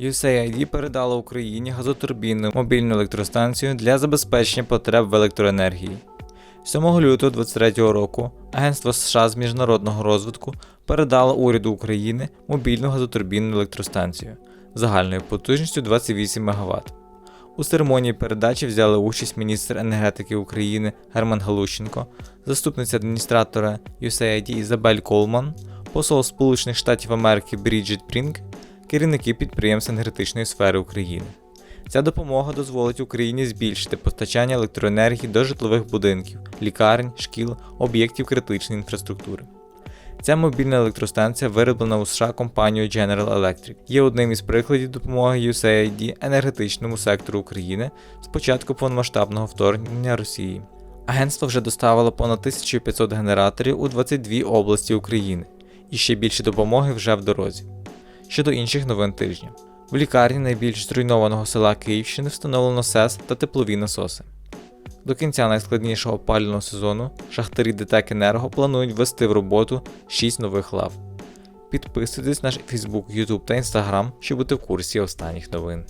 USAID передала Україні газотурбінну мобільну електростанцію для забезпечення потреб в електроенергії. 7 лютого 2023 року Агентство США з міжнародного розвитку передало уряду України мобільну газотурбінну електростанцію загальною потужністю 28 МВт. У церемонії передачі взяли участь міністр енергетики України Герман Галущенко, заступниця адміністратора USAID Ізабель Колман, посол Сполучених Штатів Америки Бріджит Прінг, керівники підприємств енергетичної сфери України. Ця допомога дозволить Україні збільшити постачання електроенергії до житлових будинків, лікарень, шкіл, об'єктів критичної інфраструктури. Ця мобільна електростанція вироблена у США компанією General Electric, є одним із прикладів допомоги USAID енергетичному сектору України з початку повномасштабного вторгнення Росії. Агентство вже доставило понад 1500 генераторів у 22 області України, і ще більше допомоги вже в дорозі. Щодо інших новин тижня. В лікарні найбільш зруйнованого села Київщини встановлено СЕС та теплові насоси. До кінця найскладнішого опалювального сезону шахтарі ДТЕК Енерго планують ввести в роботу 6 нових лав. Підписуйтесь на наш Facebook, YouTube та Instagram, щоб бути в курсі останніх новин.